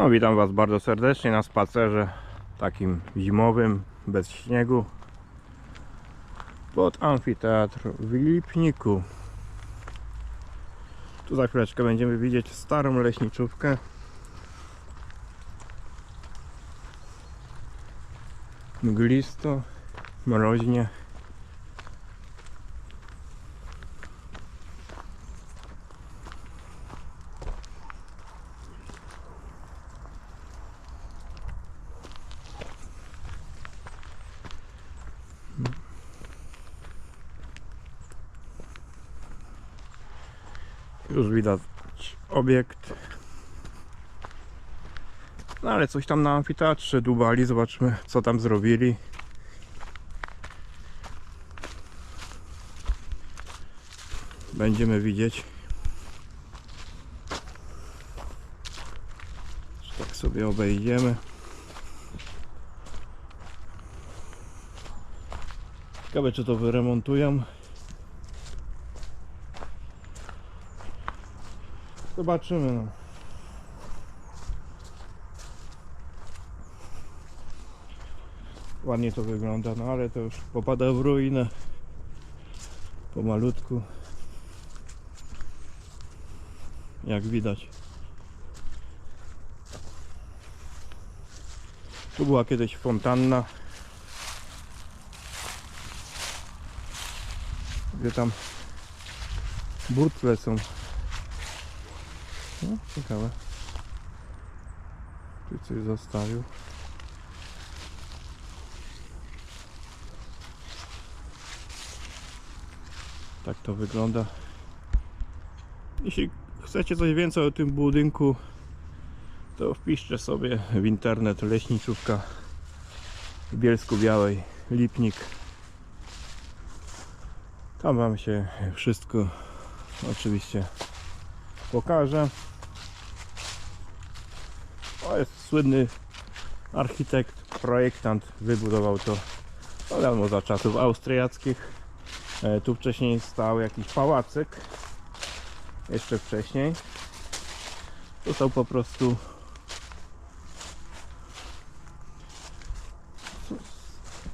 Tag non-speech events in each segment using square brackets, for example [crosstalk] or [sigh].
No, witam Was bardzo serdecznie na spacerze takim zimowym, bez śniegu pod amfiteatr w Lipniku. Tu za chwileczkę będziemy widzieć starą leśniczówkę. Mglisto, mroźnie. Już widać obiekt. No ale coś tam na amfiteatrze dubali. Zobaczmy co tam zrobili. Będziemy widzieć. Tak sobie obejdziemy. Ciekawe czy to wyremontują. Zobaczymy. No. Ładnie to wygląda, no ale to już popada w ruinę. Pomalutku. Jak widać. Tu była kiedyś fontanna. Gdzie tam butle są. No, ciekawe. Tu coś zostawił. Tak to wygląda. Jeśli chcecie coś więcej o tym budynku, to wpiszcie sobie w internet leśniczówka w Bielsku Białej, Lipnik. Tam Wam się wszystko oczywiście pokażę. To jest słynny architekt, projektant, wybudował to no, za czasów austriackich. E, Tu wcześniej stał jakiś pałacyk. Jeszcze wcześniej. Został po prostu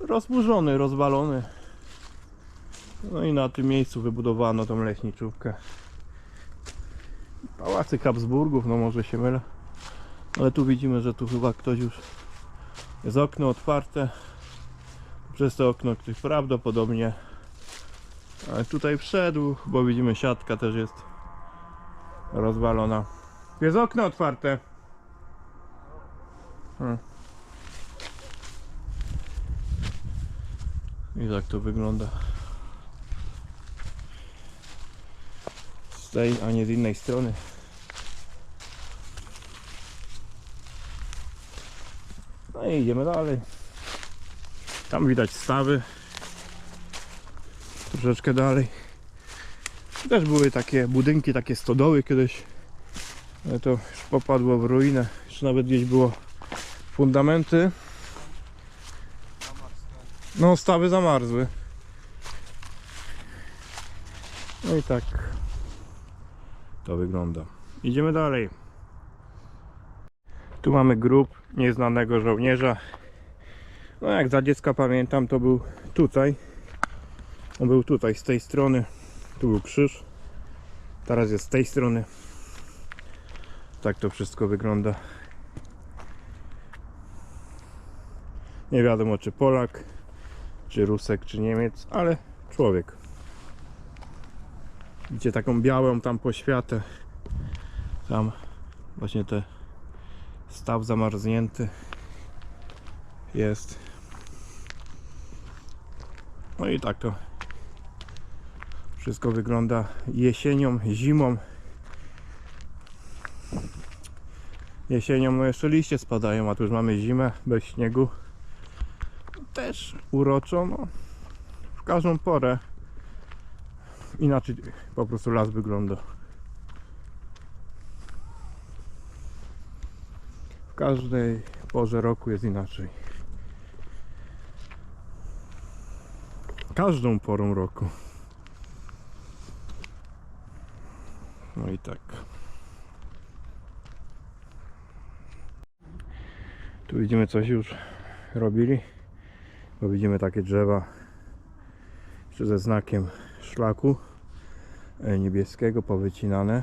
rozburzony, rozwalony. No i na tym miejscu wybudowano tą leśniczówkę. Pałacyk Habsburgów, no może się mylę. Ale tu widzimy, że tu chyba ktoś już jest okno otwarte. Przez to okno ktoś prawdopodobnie tutaj wszedł, bo widzimy siatka też jest rozwalona. Jest okno otwarte. Hmm. I tak to wygląda. Z tej, a nie z innej strony. No i idziemy dalej. Tam widać stawy troszeczkę dalej. Też były takie budynki, takie stodoły kiedyś. Ale to już popadło w ruinę. Jeszcze nawet gdzieś było fundamenty. No, stawy zamarzły. No i tak to wygląda. Idziemy dalej. Tu mamy grób nieznanego żołnierza. No jak za dziecka pamiętam, to był tutaj. On był tutaj, z tej strony. Tu był krzyż. Teraz jest z tej strony. Tak to wszystko wygląda. Nie wiadomo czy Polak, czy Rusek, czy Niemiec, ale człowiek. Widzicie taką białą tam poświatę. Tam właśnie te staw zamarznięty jest. No i tak to wszystko wygląda jesienią, zimą. Jesienią no jeszcze liście spadają, a tu już mamy zimę bez śniegu. Też uroczo, no. W każdą porę inaczej po prostu las wygląda. Każdej porze roku jest inaczej. Każdą porą roku. No i tak. Tu widzimy coś już robili, bo widzimy takie drzewa jeszcze ze znakiem szlaku e, niebieskiego powycinane.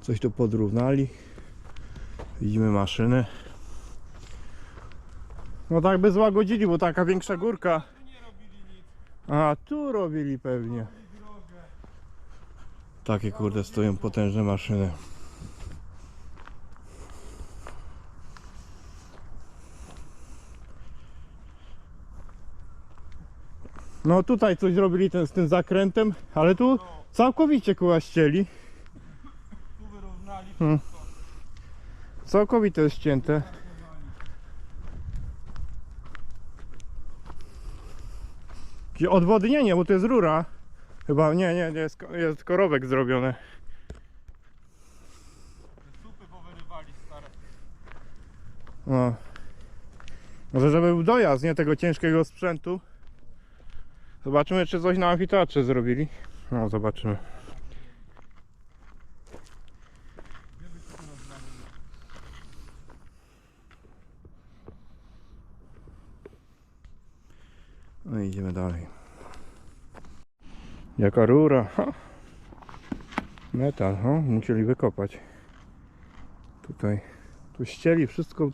Coś tu podrównali. Widzimy maszynę. No tak by złagodzili, bo taka większa górka. A tu robili pewnie. Takie kurde stoją potężne maszyny. No tutaj coś zrobili ten, z tym zakrętem, ale tu całkowicie koła ścieli. Tu wyrównali Hmm. Całkowite jest ścięte. Odwodnienie, bo to jest rura. Chyba nie, nie, nie jest, ko- jest korowek zrobione. te supy powyrywali stare. No. Może żeby był dojazd, nie tego ciężkiego sprzętu. Zobaczymy, czy coś na amfiteatrze zrobili. No, zobaczymy. No i idziemy dalej. Jaka rura. Ha. Metal, no, musieli wykopać. Tutaj. Tu ścieli wszystko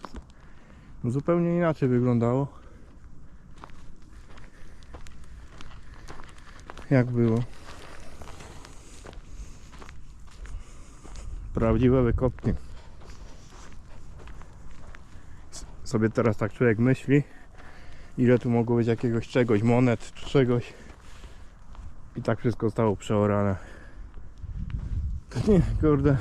zupełnie inaczej wyglądało. Jak było. Prawdziwe wykopnie. Sobie teraz tak człowiek myśli, ile tu mogło być jakiegoś czegoś, monet czy czegoś. I tak wszystko zostało przeorane. Nie, kurde.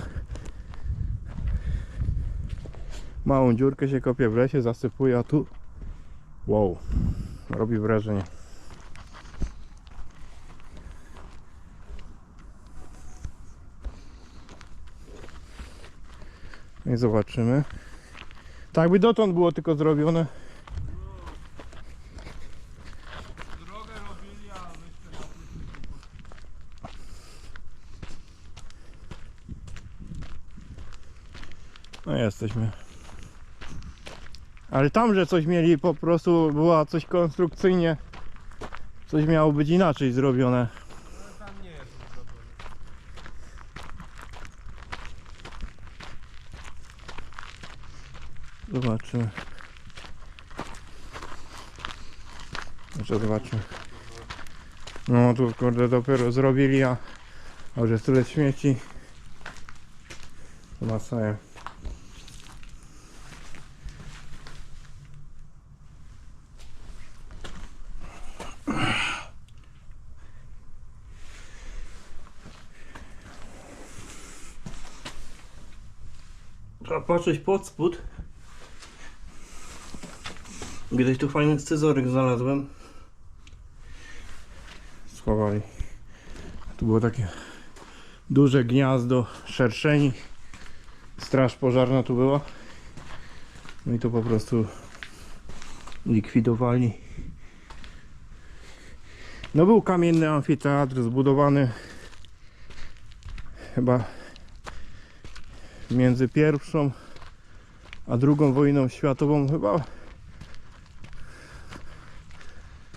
Małą dziurkę się kopie w lesie, zasypuje, a tu wow, robi wrażenie. No I zobaczymy. Tak by dotąd było tylko zrobione. Drogę robili, a myśmy na tym No jesteśmy. Ale tam, że coś mieli po prostu, była coś konstrukcyjnie, coś miało być inaczej zrobione. Zobaczymy. Jeszcze zobaczymy. No tu kurde dopiero zrobili, a, a już jest tyle śmieci. Masaję. Trzeba patrzeć pod spód. Gdzieś tu fajny scyzoryk znalazłem. Schowali. Tu było takie duże gniazdo szerszeni. Straż pożarna tu była. No i to po prostu likwidowali. No był kamienny amfiteatr zbudowany chyba między pierwszą a drugą wojną światową chyba.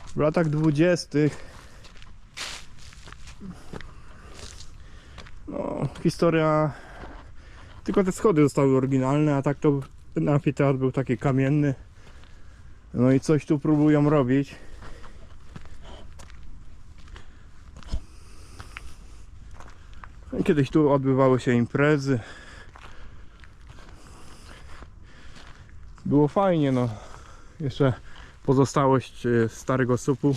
W latach dwudziestych. No historia tylko te schody zostały oryginalne a tak to ten amfiteatr był taki kamienny. No i coś tu próbują robić. Kiedyś tu odbywały się imprezy. Było fajnie, no. Jeszcze pozostałość e, starego supu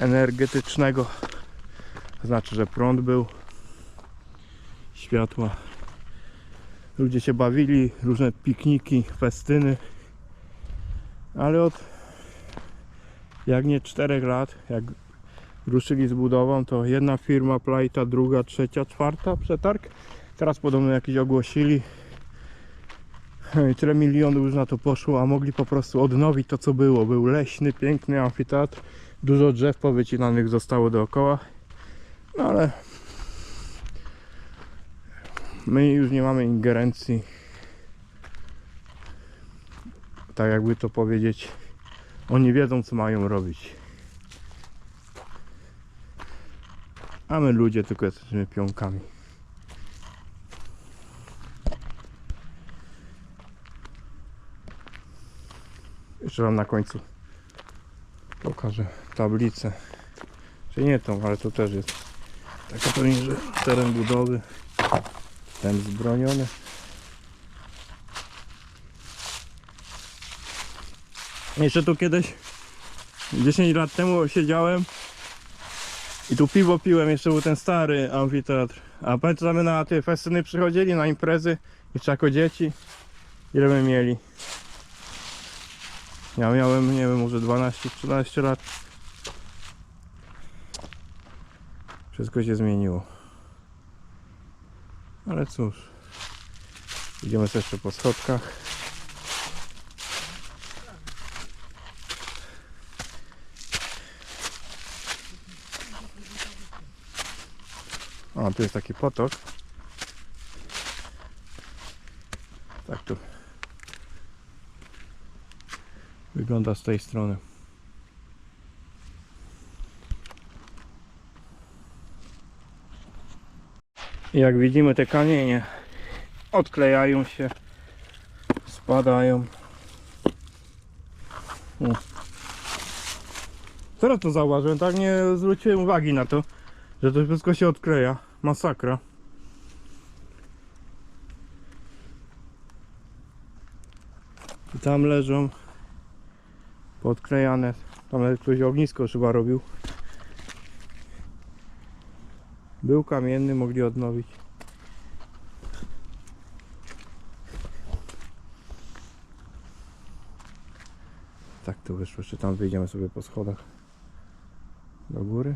energetycznego. Znaczy, że prąd był, światła. Ludzie się bawili, różne pikniki, festyny. Ale od jak nie 4 lat, jak ruszyli z budową, to jedna firma plajta, druga, trzecia, czwarta przetarg. Teraz podobno jakiś ogłosili. [laughs] Tyle milionów już na to poszło, a mogli po prostu odnowić to co było. Był leśny, piękny amfiteatr. Dużo drzew powycinanych zostało dookoła. No ale my już nie mamy ingerencji. tak jakby to powiedzieć, oni wiedzą co mają robić. A my ludzie tylko jesteśmy pionkami. Jeszcze wam na końcu pokażę tablicę. Czy nie tą, ale to też jest taka pewnie, że teren budowy. Ten zbroniony. Jeszcze tu kiedyś 10 lat temu siedziałem i tu piwo piłem, jeszcze był ten stary amfiteatr. A pamiętamy na te festyny przychodzili, na imprezy, jeszcze jako dzieci. Ile my mieli? Ja miałem, nie wiem, może 12-13 lat. Wszystko się zmieniło. Ale cóż. Idziemy sobie jeszcze po schodkach. A, tu jest taki potok. Tak tu. Wygląda z tej strony. Jak widzimy te kamienie odklejają się, spadają. O. Teraz to zauważyłem, tak nie zwróciłem uwagi na to, że to wszystko się odkleja. Masakra. I tam leżą podklejane. Tam nawet ktoś ognisko chyba robił. Był kamienny, mogli odnowić. Tak to wyszło, jeszcze tam wyjdziemy sobie po schodach do góry.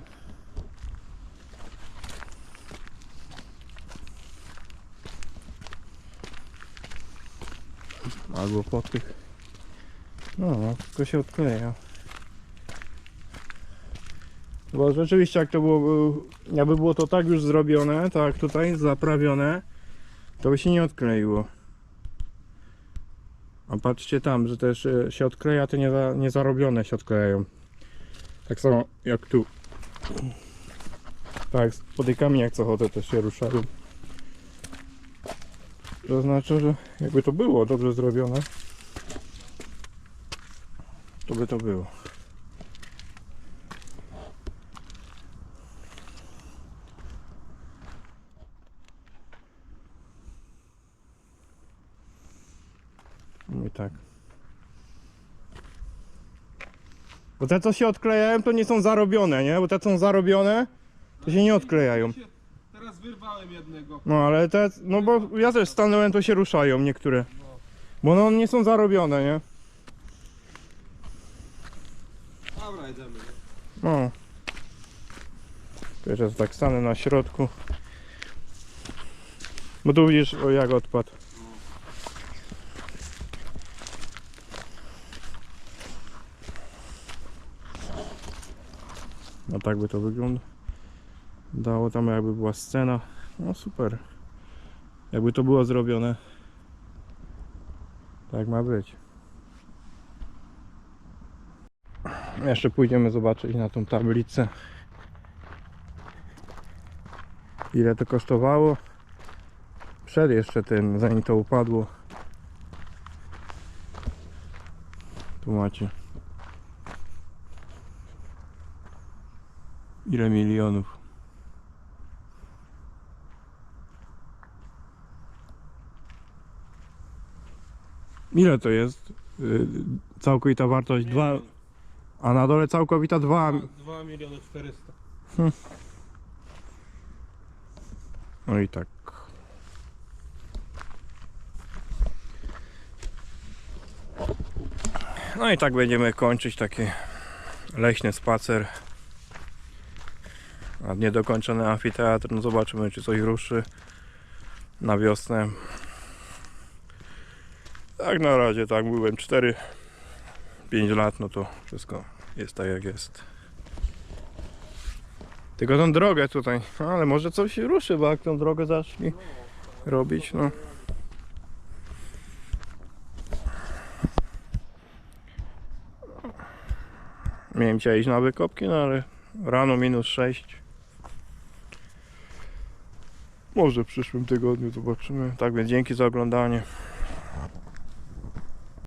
Albo po tych. No, no, wszystko się odkleja. Bo rzeczywiście jak to było, jakby było to tak już zrobione, tak tutaj, zaprawione, to by się nie odkleiło. A patrzcie tam, że też e, się odkleja, te nieza, niezarobione się odklejają. Tak samo jak tu. Tak, po tych kamieniach co chodzę też się ruszają. To znaczy, że jakby to było dobrze zrobione, to by to było. No i tak. Bo te co się odklejają to nie są zarobione, nie? Bo te co są zarobione to się nie odklejają. Teraz wyrwałem jednego. No ale te, no bo ja też stanąłem to się ruszają niektóre. Bo no nie są zarobione, nie? No. Teraz tak stanę na środku. Bo tu widzisz o jak odpadł. No tak by to wyglądało tam jakby była scena. No super. Jakby to było zrobione. Tak ma być. Jeszcze pójdziemy zobaczyć na tą tablicę. Ile to kosztowało? Przed jeszcze tym, zanim to upadło. Tu macie. Ile milionów? Ile to jest? Yy, całkowita wartość 2, a na dole całkowita 2. 2 miliony 400. No i tak. No i tak będziemy kończyć taki leśny spacer. A niedokończony amfiteatr. No zobaczymy czy coś ruszy na wiosnę. Tak na razie, tak byłem 4 5 lat, no to wszystko jest tak jak jest. Tylko tą drogę tutaj, ale może coś się ruszy, bo jak tą drogę zacznie robić, no. Miałem dzisiaj iść na wykopki, no ale rano minus 6. Może w przyszłym tygodniu zobaczymy. Tak więc dzięki za oglądanie.